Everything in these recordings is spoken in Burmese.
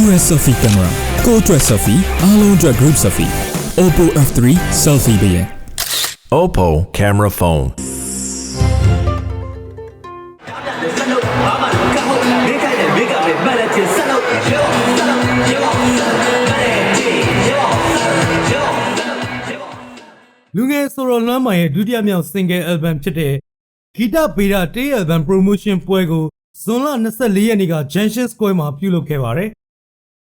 US selfie camera ကိုအတွက် selfie အားလုံးအတွက် group selfie Oppo F3 selfie ပဲ Oppo camera phone လူငယ်ဆိုတော်လွမ်းမာရဲ့ဒုတိယမြောက် single album ဖြစ်တဲ့ဂီတဗေဒတေး album promotion ပွဲကိုဇွန်လ24ရက်နေ့က Junction Square မှာပြုလုပ်ခဲ့ပါတယ်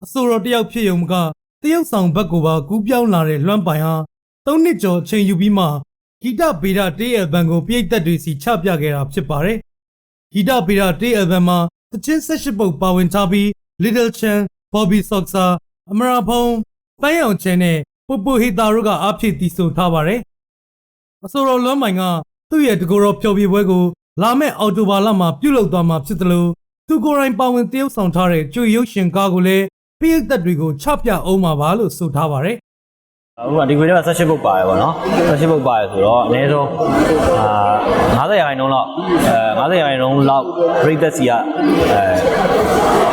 အဆိုတော်တယောက်ဖြစ်ရုံမကတရုတ်ဆောင်ဘက်ကိုပါကူးပြောင်းလာတဲ့လွမ်းပိုင်ဟာ၃နှစ်ကျော်အချိန်ယူပြီးမှဂီတဗေဒတေး album ကိုပြည့်သက်တွေစီချပြခဲ့တာဖြစ်ပါတယ်။ဂီတဗေဒတေး album မှာတချင်းဆက်ရှိပုတ်ပါဝင်ထားပြီး Little Chan, Bobby Soxa, အမရာဖုံးပန်းရောင်ချန်နဲ့ပူပူဟီတာတို့ကအားဖြည့်တည်ဆိုထားပါတယ်။အဆိုတော်လွမ်းမိုင်ကသူ့ရဲ့တကူတော်ဖျော်ဖြေပွဲကိုလာမယ့်အောက်တိုဘာလမှာပြုလုပ်သွားမှာဖြစ်တယ်လို့သူကိုယ်တိုင်ပါဝင်တရုပ်ဆောင်ထားတဲ့ကျွေရုပ်ရှင်ကားကိုလည်း ပြည်သက်တွေကိုချပြအောင်မှာပါလို့ဆိုထားပါတယ် အခုကဒီခွေထဲမှာဆက်ရှိပုတ်ပါတယ်ဗောနော်ဆက်ရှိပုတ်ပါတယ်ဆိုတော့အနည်းဆုံးအာ90ရာခိုင်နှုန်းလောက်အဲ90ရာခိုင်နှုန်းလောက်ပရိသတ်စီကအဲ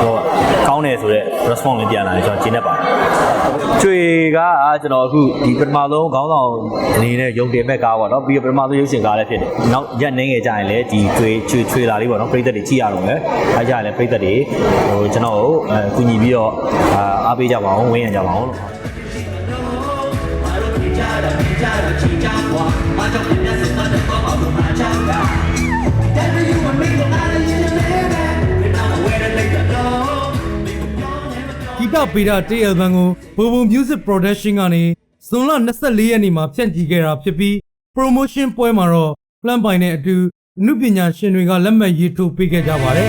ဟိုကောင်းတယ်ဆိုတော့ response လေးပြန်လာတယ်ကျွန်တော်ကျင်းနေပါတယ်ကျွေကကျွန်တော်အခုဒီပထမဆုံးခေါင်းဆောင်အနေနဲ့ယုံတင်မဲ့ကားပေါ့နော်ပြီးတော့ပထမဆုံးရုပ်ရှင်ကားလည်းဖြစ်တယ်နောက်ရက်နေငယ်ကြရင်လည်းဒီကျွေချွေချွေလာလေးပေါ့နော်ပရိသတ်တွေကြည့်ရတော့မယ်အဲကြရင်လည်းပရိသတ်တွေဟိုကျွန်တော်ကိုအဲကူညီပြီးတော့အာအားပေးကြပါအောင်ဝင်းရံကြပါအောင်လို့ ဂီတပေတာတေး album ကိုဘုံဘုံ music production ကနေဇွန်လ24ရက်နေ့မှာဖြန့်ချီခဲ့တာဖြစ်ပြီး promotion ပွဲမှာတော့ plan ပိုင်နဲ့အတူအမှုပညာရှင်တွေကလက်မှတ်ရေးထိုးပေးခဲ့ကြပါတယ်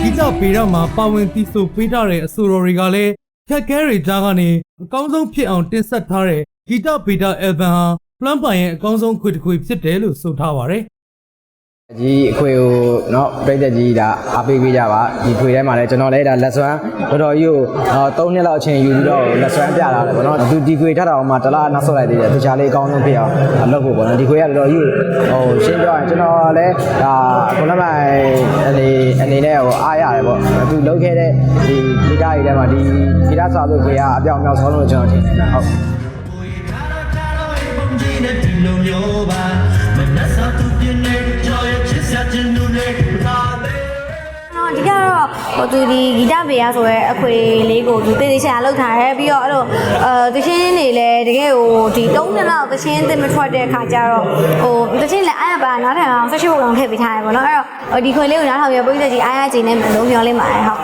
ဂီတပေတာမှာပါဝင်သီဆိုပေးထားတဲ့အဆိုတော်တွေကလည်း ခက်ခဲတွေကြားကနေအကောင်းဆုံးဖြစ်အောင်တင်ဆက်ထားတဲ့ဂီတပေတာ album ဟာ plan ပိုင်ရဲ့အကောင်းဆုံးခွေတစ်ခွေဖြစ်တယ်လို့ဆိုထားပါတ ယ် ကြီးအခွေကိုเนาะပြိသက်ကြီးဒါအားပေးပေးကြပါဒီခွေထဲမှာလည်းကျွန်တော်လည်းဒါလက်စွမ်းတော်တော်ကြီးကို3နှစ်လောက်အချိန်ယူပြီးတော့လက်စွမ်းပြလာတယ်ဗောနော်ဒီဒီခွေထပ်တော်မှာတစ်လားနောက်ဆုတ်လိုက်သေးတယ်တခြားလေးအကောင်းဆုံးဖြစ်အောင်လုပ်ဖို့ဗောနော်ဒီခွေကတော်တော်ကြီးဟိုရှင်းပြရင်ကျွန်တော်လည်းဒါခုနကအနေအနေနဲ့ဟိုအားရတယ်ဗောသူလုပ်ခဲ့တဲ့ဒီဂီတတွေထဲမှာဒီဂီတစာလို့ခွေကအပြောင်ပြောင်ဆုံးလို့ကျွန်တော်ထင်တယ်ဟုတ် တော့ ဟိုသူဒီဂီတဘေရဆိုရဲအခွေလေးကိုသူတေးသေးချာလောက်ထားတယ်ပြီးတော့အဲ့လိုအဲတချင်းတွေလည်းတကယ်ဟိုဒီ၃နှစ်လောက်တချင်းသစ်မထွက်တဲ့အခါကျတော့ဟိုတချင်းလည်းအားရပါနားထောင်အောင်ဆက်ရှိဖို့ကောင်ထည့်ပေးထားတယ်ပေါ့နော်အဲ့တော့ဒီခွေလေးကိုနားထောင်ရပြည်သက်ကြီးအားရခြင်းနဲ့လုံးပြောလေးမှာဟုတ်